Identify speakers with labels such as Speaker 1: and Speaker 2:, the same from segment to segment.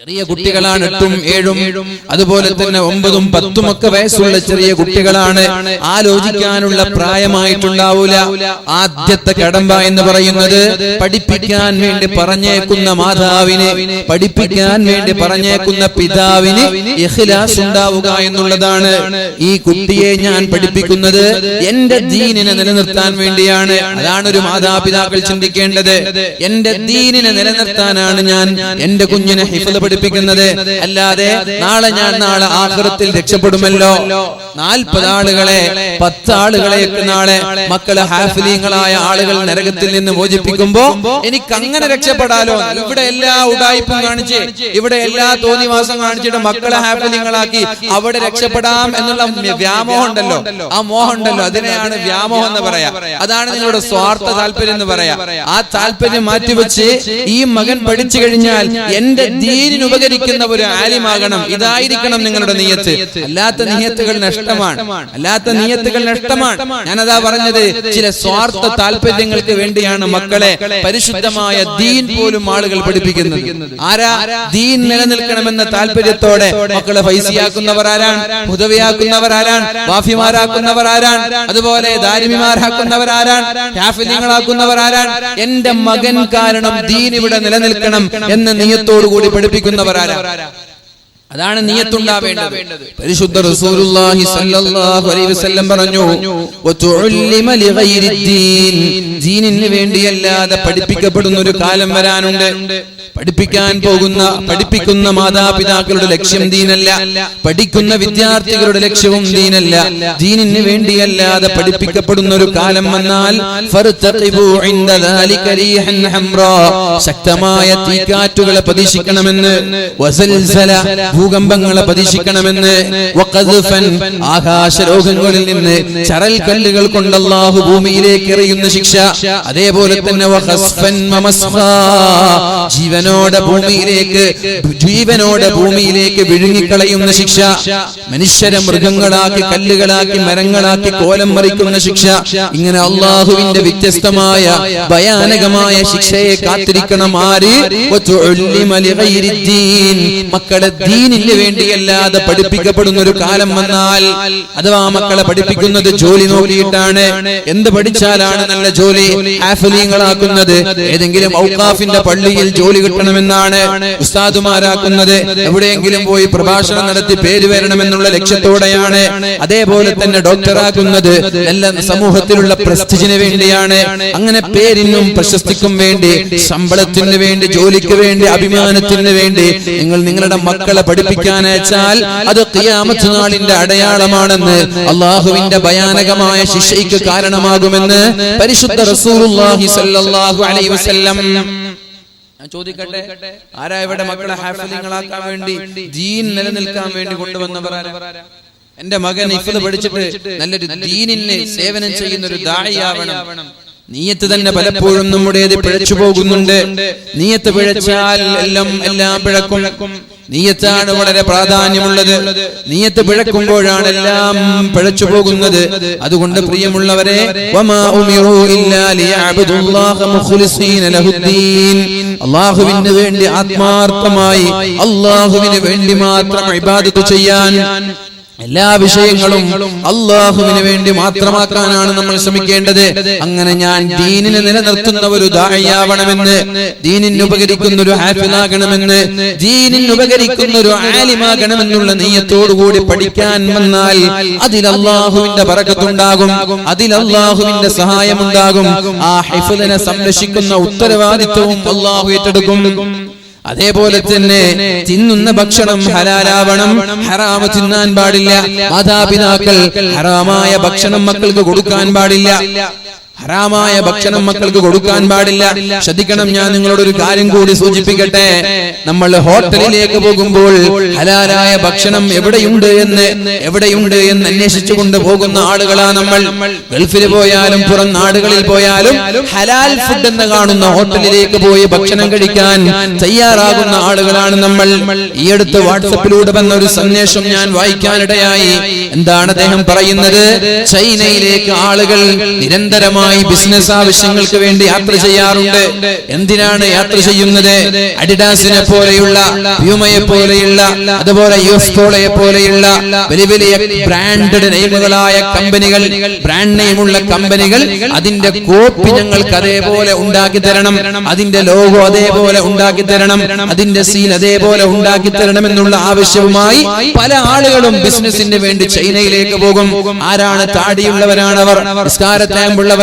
Speaker 1: ചെറിയ കുട്ടികളാണ് എട്ടും ഏഴും. അതുപോലെ തന്നെ ഒമ്പതും പത്തും ഒക്കെ വയസ്സുള്ള ചെറിയ കുട്ടികളാണ് ആലോചിക്കാനുള്ള പ്രായമായിട്ടുണ്ടാവൂല. ആദ്യത്തെ കടമ്പ എന്ന് പറയുന്നത് പഠിപ്പിക്കാൻ വേണ്ടി പറഞ്ഞേക്കുന്ന മാതാവിനെ പഠിപ്പിക്കാൻ വേണ്ടി പറഞ്ഞേക്കുന്ന പിതാവിന് ഇഖ്ലാസ് ഉണ്ടാവുക എന്നുള്ളതാണ് ഈ കുട്ടിയെ ഞാൻ പഠിപ്പിക്കുന്നത്. എന്റെ ദീനിനെ നിലനിർത്താൻ വേണ്ടിയാണ്. അതാണ് ഒരു മാതാപിതാക്കൾ ചിന്തിക്കേണ്ടത്. എന്റെ ദീനിനെ നിലനിർത്താനാണ് ഞാൻ എന്റെ കുഞ്ഞിനെ ഹിഫ്ള് പഠിപ്പിക്കുന്നത് അല്ലാതെ നാളെ ഞാൻ നാളെ ആഹൃത്തിൽ രക്ഷപ്പെടുമല്ലോ. നാൽപ്പത് ആളുകളെ പത്ത് ആളുകളെയൊക്കെ നാളെ മക്കളെ ഹാഫിലീങ്ങളായ ആളുകൾ നരകത്തിൽ നിന്ന് മോചിപ്പിക്കുമ്പോ എനിക്ക് അങ്ങനെ രക്ഷപ്പെടാലോ. ഇവിടെ എല്ലാ ഉടായ്പും കാണിച്ച് ഇവിടെ എല്ലാ തോന്നിവാസം കാണിച്ചിട്ട് മക്കളെ ഹാഫിലീങ്ങളാക്കി അവിടെ രക്ഷപ്പെടാം എന്നുള്ള വ്യാമോഹം ഉണ്ടല്ലോ ആ മോഹം ഉണ്ടല്ലോ. അതിനെയാണ് വ്യാമോഹം എന്ന് പറയാ. അതാണ് നിങ്ങളുടെ സ്വാർത്ഥ താല്പര്യം എന്ന് പറയാ. ആ താല്പര്യം മാറ്റിവെച്ച് ഈ മകൻ പഠിച്ചു കഴിഞ്ഞാൽ എന്റെ ദീനിന് ഉപകരിക്കുന്ന ഒരു ആലിമാകണം. ഇതായിരിക്കണം നിങ്ങളുടെ നീയത്ത്. അല്ലാത്ത നീയത്തുകൾ നഷ്ടമാണ്. അല്ലാത്ത നീയത്തുകൾ നഷ്ടമാണ്. ഞാനതാ പറഞ്ഞത് ചില സ്വാർത്ഥ താല്പര്യങ്ങൾക്ക് വേണ്ടിയാണ് മക്കളെ പരിശുദ്ധമായ ദീൻ പോലും ആളുകൾ പഠിപ്പിക്കുന്നത്. ആരാ? ദീൻ നിലനിൽക്കണമെന്ന താല്പര്യത്തോടെ മക്കളെ ഫൈസിയാക്കുന്നവർ ആരാണ്? ഹുദവിയാക്കുന്നവർ ആരാണ്? വാഫിമാരാക്കുന്നവർ ആരാണ്? അതുപോലെ ദാരിമിമാരാക്കുന്നവർ ആരാണ്? ഹാഫിലിങ്ങളാക്കുന്നവർ ആരാണ്? എന്റെ മകൻ കാരണം ദീൻ ഇവിടെ നിലനിൽക്കണം എന്ന നീയത്തോടു കൂടി പഠിപ്പിക്കുന്നവർ ആരാണ് അതാണ് നീയത്തുണ്ടാവേണ്ടത്. പരിശുദ്ധ റസൂലുള്ളാഹി സ്വല്ലല്ലാഹു അലൈഹി വസല്ലം പറഞ്ഞു വതുഉല്ലിമ ലിഗൈരിദ്ദീൻ. ദീനിന് വേണ്ടിയല്ലാതെ പഠിപ്പിക്കപ്പെടുന്ന ഒരു കാലം വരാനുണ്ട്. പഠിപ്പിക്കാൻ പോകുന്ന പഠിപ്പിക്കുന്ന മാതാപിതാക്കളുടെ ലക്ഷ്യം ദീനല്ല. പഠിക്കുന്ന വിദ്യാർത്ഥികളുടെ ലക്ഷ്യവും ദീനല്ല. ദീനിന് വേണ്ടിയല്ലാതെ പഠിപ്പിക്കപ്പെടുന്ന ഒരു കാലം വന്നാൽ ശക്തമായ തീക്കാറ്റുകളെ പ്രതീക്ഷിക്കണമെന്ന് ഭൂകമ്പങ്ങളെ പ്രതീക്ഷിക്കണമെന്ന് ആകാശരോഗങ്ങളിൽ ആകാശ രോഗങ്ങളിൽ നിന്ന് ചരൽ കല്ലുകൾ കൊണ്ട് ഭൂമിയിലേക്ക് എറിയുന്ന ശിക്ഷ. അതേപോലെ തന്നെ ജീവനോടെ ഭൂമിയിലേക്ക് ജീവനോടെ ഭൂമിയിലേക്ക് വിഴുങ്ങിക്കളയുന്ന ശിക്ഷ. മനുഷ്യരെ മൃഗങ്ങളാക്കി കല്ലുകളാക്കി മരങ്ങളാക്കി കോലം മറിക്കുന്ന ശിക്ഷ. ഇങ്ങനെ അള്ളാഹുവിന്റെ വ്യത്യസ്തമായ ഭയാനകമായ ശിക്ഷയെ കാത്തിരിക്കണം ആര്? മക്കളെ ലിഗൈരിദ്ദീൻ. ദീനിന് വേണ്ടിയല്ലാതെ പഠിപ്പിക്കപ്പെടുന്ന ഒരു കാലം വന്നാൽ അഥവാ മക്കളെ പഠിപ്പിക്കുന്നത് ജോലി നോക്കിയിട്ടാണ് എന്ത് പഠിച്ചാലാണ് നല്ല ജോലി ആഫലീങ്ങളാക്കുന്നത്? ഏതെങ്കിലും ഔക്കാഫിന്റെ പള്ളിയിൽ ജോലി കിട്ടണമെന്നാണ് ഉസ്താദുമാരാക്കുന്നത്. എവിടെയെങ്കിലും പോയി പ്രഭാഷണം നടത്തി പേര് വരണമെന്നുള്ള ലക്ഷ്യത്തോടെയാണ് അതേപോലെ തന്നെ ഡോക്ടറാക്കുന്നത്. എല്ലാ സമൂഹത്തിലുള്ള പ്രസ്റ്റിജിന് വേണ്ടിയാണ്. അങ്ങനെ പേരിനും പ്രശസ്തിക്കും വേണ്ടി ശമ്പളത്തിന് വേണ്ടി ജോലിക്ക് വേണ്ടി അഭിമാനത്തിന് വേണ്ടി നിങ്ങൾ നിങ്ങളുടെ മക്കളെ പഠിപ്പിക്കാൻ അയച്ചാൽ അത് നാളിന്റെ അടയാളമാണെന്ന് അള്ളാഹുവിന്റെ ഭയാനകമായ ശിക്ഷയ്ക്ക് കാരണമാകുമെന്ന് പരിശുദ്ധ റസൂലുള്ളാഹി സ്വല്ലല്ലാഹു അലൈഹി വസല്ലം ചോദിക്കട്ടെ ആരാ ഇവിടെ മക്കളെ ഹാഫിലിങ്ങളാക്കാൻ വേണ്ടി ദീൻ നിലനിൽക്കാൻ വേണ്ടി കൊണ്ടുവന്നവർ? എന്റെ മകൻ ഇഫത് പഠിച്ചിട്ട് നല്ലൊരു ദീനിന് സേവനം ചെയ്യുന്ന ഒരു ദായിയാവണം. നീയത്ത് തന്നെ പലപ്പോഴും നമ്മുടേത് പിഴച്ചു പോകുന്നുണ്ട്. നീയത്ത് പിഴച്ചാൽ എല്ലാം എല്ലാം പിഴക്കും. നീയത്താണ് വളരെ പ്രാധാന്യമുള്ളത്. നീയത്ത് പിഴക്കുമ്പോഴാണ് എല്ലാം പിഴച്ചു പോകുന്നത്. അതുകൊണ്ട് പ്രിയമുള്ളവരെ അള്ളാഹുവിന് വേണ്ടി ആത്മാർത്ഥമായി അള്ളാഹുവിന് വേണ്ടി മാത്രം ഇബാദത്ത് ചെയ്യാൻ എല്ലാ വിഷയങ്ങളും അള്ളാഹുവിന് വേണ്ടി മാത്രമാക്കാനാണ് നമ്മൾ ശ്രമിക്കേണ്ടത്. അങ്ങനെ ഞാൻ ദീനിനെ നിലനിർത്തുന്ന ഒരു ദാഴിയാവണമെന്ന് ദീനിന് ഉപകരിക്കുന്ന ഒരു ഹാഫിലാകണമെന്ന് ദീനിന് ഉപകരിക്കുന്ന ഒരു ആലിമാകണമെന്നുള്ള നെയ്യത്തോടുകൂടി പഠിക്കാൻ വന്നാൽ അതിൽ അള്ളാഹുവിന്റെ പറക്കത്തുണ്ടാകും അതിൽ അള്ളാഹുവിന്റെ സഹായമുണ്ടാകും. ആ ഹിഫലിനെ സംരക്ഷിക്കുന്ന ഉത്തരവാദിത്വവും അള്ളാഹു ഏറ്റെടുക്കും. അതേപോലെ തന്നെ തിന്നുന്ന ഭക്ഷണം ഹലാലാവണം ഹറാമ തിന്നാൻ പാടില്ല മാതാപിതാക്കൾ ഹറാമായ ഭക്ഷണം മക്കൾക്ക് കൊടുക്കാൻ പാടില്ല. ഹറാമായ ഭക്ഷണം മക്കൾക്ക് കൊടുക്കാൻ പാടില്ല. ശ്രദ്ധിക്കണം ഞാൻ നിങ്ങളോട് ഒരു കാര്യം കൂടി സൂചിപ്പിക്കട്ടെ. നമ്മൾ ഹോട്ടലിലേക്ക് പോകുമ്പോൾ ഹലാലായ ഭക്ഷണം എവിടെയുണ്ട് എന്ന് എവിടെയുണ്ട് എന്ന് അന്വേഷിച്ചു കൊണ്ട് പോകുന്ന ആളുകളാ നമ്മൾ. ഗൾഫിൽ പോയാലും പുറം നാടുകളിൽ പോയാലും ഹലാൽ ഫുഡ് എന്ന് കാണുന്ന ഹോട്ടലിലേക്ക് പോയി ഭക്ഷണം കഴിക്കാൻ തയ്യാറാകുന്ന ആളുകളാണ് നമ്മൾ. ഈ അടുത്ത് വാട്സപ്പിലൂടെ വന്ന ഒരു സന്ദേശം ഞാൻ വായിക്കാനിടയായി. എന്താണ് അദ്ദേഹം പറയുന്നത്? ചൈനയിലേക്ക് ആളുകൾ നിരന്തരമായി പലപ്പോഴായി ബിസിനസ് ആവശ്യങ്ങൾക്ക് വേണ്ടി യാത്ര ചെയ്യാറുണ്ട്. എന്തിനാണ് യാത്ര ചെയ്യുന്നത്? അഡിഡാസിനെ പോലെയുള്ള പ്യൂമയെ പോലെയുള്ള അതുപോലെ യുഎസ്കോളയെ പോലെയുള്ള വലിയ വലിയ ബ്രാൻഡഡ് നെയിമുകളായ കമ്പനികൾ ബ്രാൻഡ് നെയിമുള്ള കമ്പനികൾ അതിന്റെ കോപ്പി ഞങ്ങൾക്ക് അതേപോലെ ഉണ്ടാക്കി തരണം. അതിന്റെ ലോഗോ അതേപോലെ ഉണ്ടാക്കി തരണം. അതിന്റെ സീൻ അതേപോലെ ഉണ്ടാക്കി തരണം എന്നുള്ള ആവശ്യവുമായി പല ആളുകളും ബിസിനസിന് വേണ്ടി ചൈനയിലേക്ക് പോകും. ആരാണ് താടിയുള്ളവരാണവർ?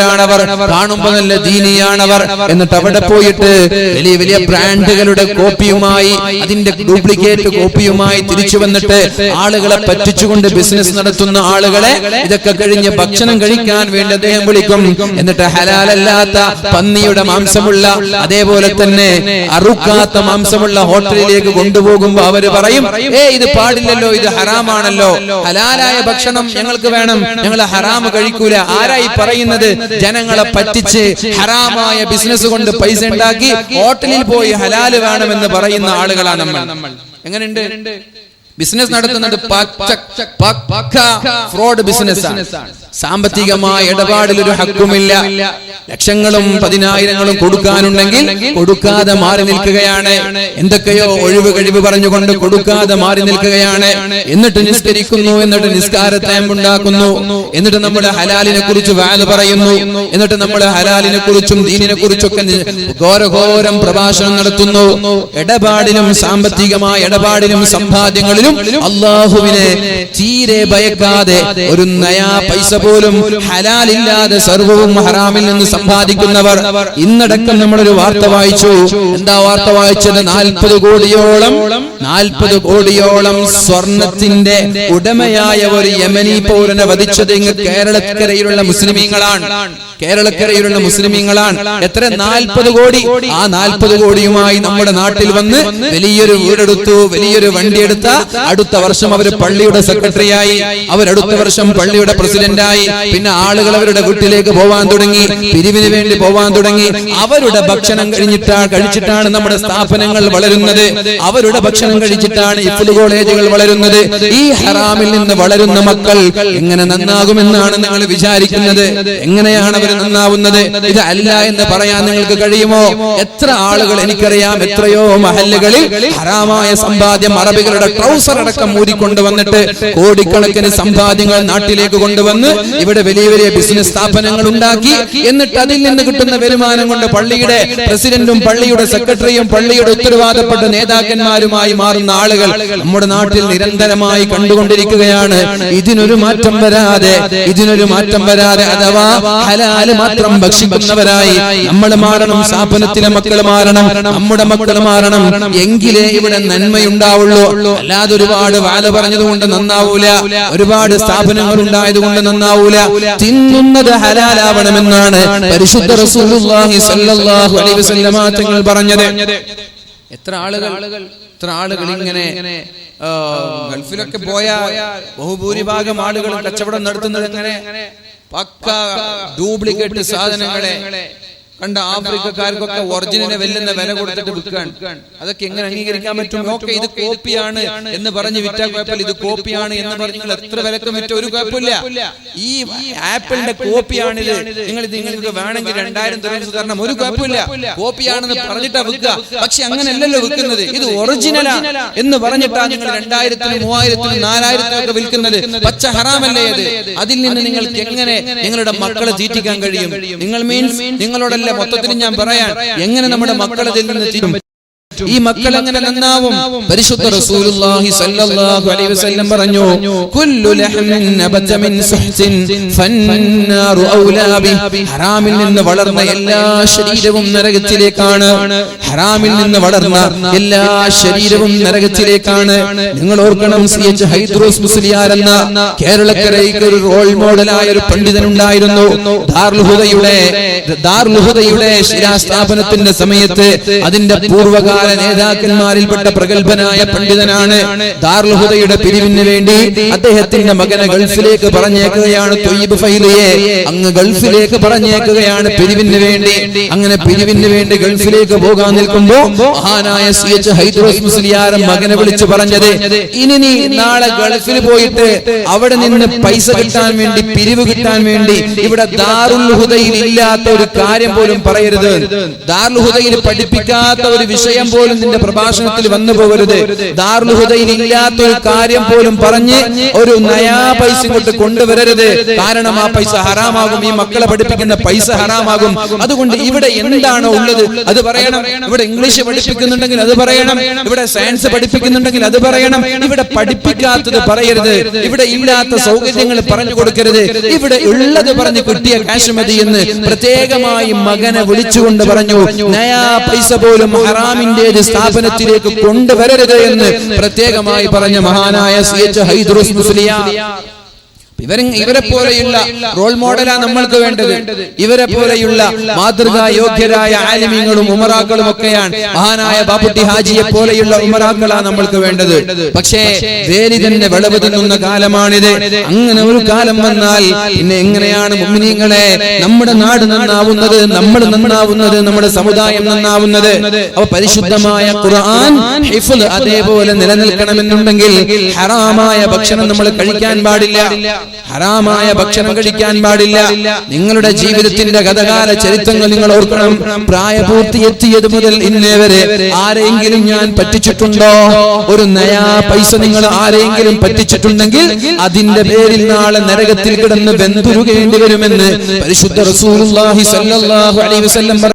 Speaker 1: നിസ്കാരത്താമ്പുള്ളവരാണവർ കാണുമ്പോൾ നല്ല ദീനിയാണവർ എന്നിട്ട് അവിടെ പോയിട്ട് വലിയ വലിയ ബ്രാൻഡുകളുടെ കോപ്പിയുമായി അതിന്റെ ഡ്യൂപ്ലിക്കേറ്റ് കോപ്പിയുമായി തിരിച്ചു വന്നിട്ട് ആളുകളെ പറ്റിച്ചുകൊണ്ട് ബിസിനസ് നടത്തുന്ന ആളുകളെ ഇതൊക്കെ കഴിഞ്ഞ് ഭക്ഷണം കഴിക്കാൻ വേണ്ടി അദ്ദേഹം വിളിക്കും. എന്നിട്ട് ഹലാലല്ലാത്ത പന്നിയുടെ മാംസമുള്ള അതേപോലെ തന്നെ അറുക്കാത്ത മാംസമുള്ള ഹോട്ടലിലേക്ക് കൊണ്ടുപോകുമ്പോ അവർ പറയും ഏ ഇത് പാടില്ലല്ലോ ഇത് ഹറാമാണല്ലോ. ഹലാലായ ഭക്ഷണം ഞങ്ങൾക്ക് വേണം. ഞങ്ങൾ ഹറാമ് കഴിക്കൂല. ആരായി പറയുന്നത്? ജനങ്ങളെ പറ്റിച്ച് ഹറാമായ ബിസിനസ് കൊണ്ട് പൈസ ഉണ്ടാക്കി ഹോട്ടലിൽ പോയി ഹലാൽ വേണമെന്ന് പറയുന്ന ആളുകളാണ് നമ്മൾ. എങ്ങനെയുണ്ട്? ബിസിനസ് നടത്തുന്നത് ഫ്രോഡ് ബിസിനസ് ആണ്. സാമ്പത്തികമായ ഇടപാടിൽ ഒരു ഹക്കുമില്ല. ലക്ഷങ്ങളും പതിനായിരങ്ങളും കൊടുക്കാനുണ്ടെങ്കിൽ കൊടുക്കാതെ മാറി നിൽക്കുകയാണ്. എന്തൊക്കെയോ ഒഴിവ് കഴിവ് പറഞ്ഞുകൊണ്ട് കൊടുക്കാതെ മാറി നിൽക്കുകയാണ്. എന്നിട്ട് നിസ്കരിക്കുന്നു എന്നിട്ട് നിസ്കാരത്താമ്പുണ്ടാക്കുന്നു എന്നിട്ട് നമ്മുടെ ഹലാലിനെ കുറിച്ച് വാൽ പറയുന്നു. എന്നിട്ട് നമ്മുടെ ഹലാലിനെ കുറിച്ചും ദീനിനെ കുറിച്ചൊക്കെ ഘോരഘോരം പ്രഭാഷണം നടത്തുന്നു. ഇടപാടിലും സാമ്പത്തികമായ ഇടപാടിലും സമ്പാദ്യങ്ങളിലും അള്ളാഹുവിനെ തീരെ ഭയക്കാതെ ഒരു നയാ പൈസ പോലും ഹലാലില്ലാതെ സർവവും ഹറാമിൽ നിന്ന് സമ്പാദിക്കുന്നവർ ഇന്നടക്കം നമ്മളൊരു വാർത്ത വായിച്ചു. എന്താ വാർത്ത വായിച്ചത്? നാൽപ്പത് കോടിയോളം നാൽപ്പത് കോടിയോളം സ്വർണത്തിന്റെ ഉടമയായ ഒരു യമനി പൗരനെ വധിച്ചത് ഇങ്ങ് കേരളക്കരയിലുള്ള മുസ്ലിമീങ്ങളാണ്. കേരളക്കരയിലുള്ള മുസ്ലിമീങ്ങളാണ്. എത്ര? നാൽപ്പത് കോടി. ആ നാൽപ്പത് കോടിയുമായി നമ്മുടെ നാട്ടിൽ വന്ന് വലിയൊരു വീടെടുത്തു വലിയൊരു വണ്ടി എടുത്ത അടുത്ത വർഷം അവർ പള്ളിയുടെ സെക്രട്ടറിയായി അവർ അടുത്ത വർഷം പള്ളിയുടെ പ്രസിഡന്റായി പിന്നെ ആളുകൾ അവരുടെ വീട്ടിലേക്ക് പോവാൻ തുടങ്ങി പിരിവിന് വേണ്ടി പോവാൻ തുടങ്ങി അവരുടെ ഭക്ഷണം കഴിഞ്ഞിട്ടാ കഴിച്ചിട്ടാണ് നമ്മുടെ സ്ഥാപനങ്ങൾ വളരുന്നത്. അവരുടെ ഭക്ഷണം കഴിച്ചിട്ടാണ് ഇഫ്ലി കോളേജുകൾ വളരുന്നത് ഈ ഹറാമിൽ നിന്ന് വളരുന്ന മക്കൾ എങ്ങനെ നന്നാകുമെന്നാണ് നിങ്ങൾ വിചാരിക്കുന്നത്? എങ്ങനെയാണ് അവർ നന്നാവുന്നത്? ഇത് അല്ല എന്ന് പറയാൻ നിങ്ങൾക്ക് കഴിയുമോ? എത്ര ആളുകൾ എനിക്കറിയാം എത്രയോ മഹല്ലുകളിൽ ഹറാമായ സമ്പാദ്യം അറബികളുടെ ട്രൗസർ അടക്കം ഊരി കൊണ്ടുവന്നിട്ട് കോടിക്കണക്കിന് സമ്പാദ്യങ്ങൾ നാട്ടിലേക്ക് കൊണ്ടുവന്ന് ഇവിടെ വലിയ വലിയ ബിസിനസ് സ്ഥാപനങ്ങൾ ഉണ്ടാക്കി. എന്നിട്ട് അതിൽ നിന്ന് കിട്ടുന്ന വരുമാനം കൊണ്ട് പള്ളിയുടെ പ്രസിഡന്റും പള്ളിയുടെ സെക്രട്ടറിയും പള്ളിയുടെ ഉത്തരവാദപ്പെട്ട നേതാക്കന്മാരുമായി മാറുന്ന ആളുകൾ നമ്മുടെ നാട്ടിൽ നിരന്തരമായി കണ്ടുകൊണ്ടിരിക്കുകയാണ്. ഇതിനൊരു മാറ്റം വരാതെ ഇതിനൊരു മാറ്റം വരാതെ അഥവാ ഹലാൽ മാത്രം ഭക്ഷിക്കുന്നവരായി നമ്മൾ മാറണം സ്ഥാപനത്തിലെ മക്കൾ മാറണം നമ്മുടെ മക്കൾ മാറണം. എങ്കിലേ ഇവിടെ നന്മയുണ്ടാവുള്ളൂ. അല്ലാതെ ഒരുപാട് വാല പറഞ്ഞതുകൊണ്ട് നന്നാവൂല. ഒരുപാട് സ്ഥാപനങ്ങൾ ഉണ്ടായത് കൊണ്ട് നന്നാവൂല. തിന്നുന്നത് ഹലാലാവണമെന്നാണ് പരിശുദ്ധ റസൂലുള്ളാഹി സ്വല്ലല്ലാഹു അലൈഹി തങ്ങൾ പറഞ്ഞത് എത്ര ആളുകൾ എത്ര ആളുകൾ ഇങ്ങനെ ഗൾഫിലൊക്കെ പോയ ബഹുഭൂരിഭാഗം ആളുകൾ കച്ചവടം നടത്തുന്നത് എങ്ങനെ? പക്ക ഡ്യൂപ്ലിക്കേറ്റ് സാധനങ്ങളെ കണ്ട ആഫ്രിക്കക്കാർക്കൊക്കെ ഒറിജിനലിനെ വെല്ലുന്ന വില കൊടുത്തിട്ട് വിൽക്കാൻ. അതൊക്കെ എങ്ങനെ അംഗീകരിക്കാൻ പറ്റും? ഓക്കെ ഇത് കോപ്പിയാണ് എന്ന് പറഞ്ഞ് വിറ്റാൽ കുഴപ്പമില്ല. ഇത് കോപ്പിയാണ് എന്ന് പറഞ്ഞ് നിങ്ങൾ എത്ര വിലക്കും വിറ്റ ഒരു കുഴപ്പമില്ല. ഈ ആപ്പിളിന്റെ കോപ്പിയാണിത്. നിങ്ങൾ ഇത് നിങ്ങൾക്ക് വേണമെങ്കിൽ രണ്ടായിരം ദിവസം തരണം ഒരു കുഴപ്പമില്ല. കോപ്പിയാണെന്ന് പറഞ്ഞിട്ടാ വിൽക്കുക. പക്ഷെ അങ്ങനെയല്ലല്ലോ വിൽക്കുന്നത്. ഇത് ഒറിജിനലാ എന്ന് പറഞ്ഞിട്ടാ നിങ്ങൾ രണ്ടായിരത്തിന് മൂവായിരത്തിന് നാലായിരത്തിനൊക്കെ വിൽക്കുന്നത്. പച്ച ഹറാമല്ലേ അത്? അതിൽ നിന്ന് നിങ്ങൾക്ക് എങ്ങനെ നിങ്ങളുടെ മക്കളെ തീറ്റിക്കാൻ കഴിയും നിങ്ങൾ മീൻസ് നിങ്ങളോടല്ല മൊത്തത്തിൽ ഞാൻ പറയാൻ എങ്ങനെ നമ്മുടെ മക്കളെ ചെല്ലുന്ന ഈ മക്കൾ എങ്ങനെ നന്നാവും? പരിശുദ്ധ റസൂലുള്ളാഹി സല്ലല്ലാഹു അലൈഹി വസല്ലം പറഞ്ഞു കുല്ലു ലഹ്മിൻ നബത മിൻ സുഹ്തിൻ ഫന്നാറു ഔലാ ബി ഹറാമിൽ നിന്ന് വളർന്ന എല്ലാ ശരീരവും നരകത്തിലേക്കാണ്. ഹറാമിൽ നിന്ന് വളർന്ന എല്ലാ ശരീരവും നരകത്തിലേക്കാണ്. നിങ്ങൾ ഓർക്കണം സി. എച്ച്. ഹൈദ്രോസ് മുസ്ലിയാർ എന്ന കേരളക്കരയ്ക്ക് ഒരു റോൾ മോഡലായ ഒരു പണ്ഡിതൻ ഉണ്ടായിരുന്നു ദാർലുഹുദയുടെ ദാർലുഹുദയുടെ ശിലാസ്ഥാപനത്തിന്റെ സമയത്ത് അതിന്റെ പൂർവകാല നേതാക്കന്മാരിൽപ്പെട്ട പ്രഗത്ഭനായ പണ്ഡിതനാണ് ദാർലഹുദയുടെ പിരിവിന് വേണ്ടി അദ്ദേഹത്തിന്റെ മകനെ ഗൾഫിലേക്ക് പറഞ്ഞേക്കുകയാണ് തൊയ്യബ് ഫൈലിയെ അങ്ങ് ഗൾഫിലേക്ക് പറഞ്ഞേക്കുകയാണ് പിരിവിന് വേണ്ടി. അങ്ങനെ പിരിവിന് വേണ്ടി ഗൾഫിലേക്ക് പോകാൻ നിൽക്കുമ്പോ മഹാനായ സി എച്ച് ഹൈദ്രോസ് മകനെ വിളിച്ചു പറഞ്ഞത് ഇനി നീ നാളെ ഗൾഫിൽ പോയിട്ട് അവിടെ നിന്ന് പൈസ കിട്ടാൻ വേണ്ടി പിരിവ് കിട്ടാൻ വേണ്ടി ഇവിടെ ദാറുൽ ഹുദയിൽ ഇല്ലാത്ത ഒരു കാര്യം പോലും പറയരുത്. ദാറുൽ ഹുദയിൽ പഠിപ്പിക്കാത്ത ഒരു വിഷയം പോലും നിന്റെ പ്രഭാഷണത്തിൽ വന്നു പോകരുത്. ദാറുൽ ഹുദയിൽ ഇല്ലാത്ത ഒരു കാര്യം പോലും പറഞ്ഞ് ഒരു നയാ പൈസ കൊണ്ട് കൊണ്ടുവരരുത്. കാരണം ആ പൈസ ഹറാമാകും. ഈ മക്കളെ പഠിപ്പിക്കുന്ന പൈസ ഹറാമാകും. അതുകൊണ്ട് ഇവിടെ എന്താണോ ഉള്ളത്? അത് പറയണം. ഇവിടെ ഇംഗ്ലീഷ് പഠിപ്പിക്കുന്നുണ്ടെങ്കിൽ അത് പറയണം. ഇവിടെ സയൻസ് പഠിപ്പിക്കുന്നുണ്ടെങ്കിൽ അത് പറയണം. ഇവിടെ പഠിപ്പിക്കാത്തത് പറയരുത്. ഇവിടെ ഇല്ലാത്ത സൗകര്യങ്ങൾ പറഞ്ഞു കൊടുക്കരുത്. ഇവിടെ ഉള്ളത് പറഞ്ഞ് കിട്ടിയ കാശ് മതി എന്ന് പ്രത്യേകമായി മകനെ വിളിച്ചുകൊണ്ട് പറഞ്ഞു. നയാ പൈസ പോലും ഹറാമിന്റെ സ്ഥാപനത്തിലേക്ക് കൊണ്ടുവരരുത് എന്ന് പ്രത്യേകമായി പറഞ്ഞ മഹാനായ സി എച്ച് ഹൈദ്രോസ് മുസ്ലിയ. ഇവരെ ഇവരെ പോലെയുള്ള റോൾ മോഡലാ നമ്മൾക്ക് വേണ്ടത്. ഇവരെ പോലെയുള്ള മാതൃകാ യോഗ്യരായ ആലിമ്യങ്ങളും ഉമറാക്കളും ഒക്കെയാണ്. മഹാനായ ബാബുട്ടി ഹാജിയെ പോലെയുള്ള ഉമറാക്കളാ നമ്മൾക്ക് വേണ്ടത്. പക്ഷേ വേലി തന്നെ വിളവ് തിന്നുന്ന കാലമാണിത്. അങ്ങനെ ഒരു കാലം വന്നാൽ പിന്നെ എങ്ങനെയാണ് മുമ്മിനീങ്ങളെ നമ്മുടെ നാട് നന്നാവുന്നത് നമ്മൾ നന്നാവുന്നത് നമ്മുടെ സമുദായം നന്നാവുന്നത്. അപ്പൊ പരിശുദ്ധമായ ഖുർആൻ അതേപോലെ നിലനിൽക്കണമെന്നുണ്ടെങ്കിൽ ഹറാമായ ഭക്ഷണം നമ്മൾ കഴിക്കാൻ പാടില്ല. ഹറാമായ ഭക്ഷണം കഴിക്കാൻ പാടില്ല. നിങ്ങളുടെ ജീവിതത്തിന്റെ ഗതകാല ചരിത്രങ്ങൾ നിങ്ങൾ ഓർക്കണം. പ്രായപൂർത്തി എത്തിയത് മുതൽ ഇന്നേ വരെ ആരെങ്കിലും ഞാൻ പറ്റിച്ചിട്ടുണ്ടോ? ഒരു നയാ പൈസ നിങ്ങൾ ആരെങ്കിലും പറ്റിച്ചിട്ടുണ്ടെങ്കിൽ അതിന്റെ പേരിൽ നാളെ നരകത്തിൽ കിടന്ന് വെന്തുരുകേണ്ടി വരുമെന്ന് പരിശുദ്ധ റസൂലുള്ളാഹി അലൈഹി വസല്ലം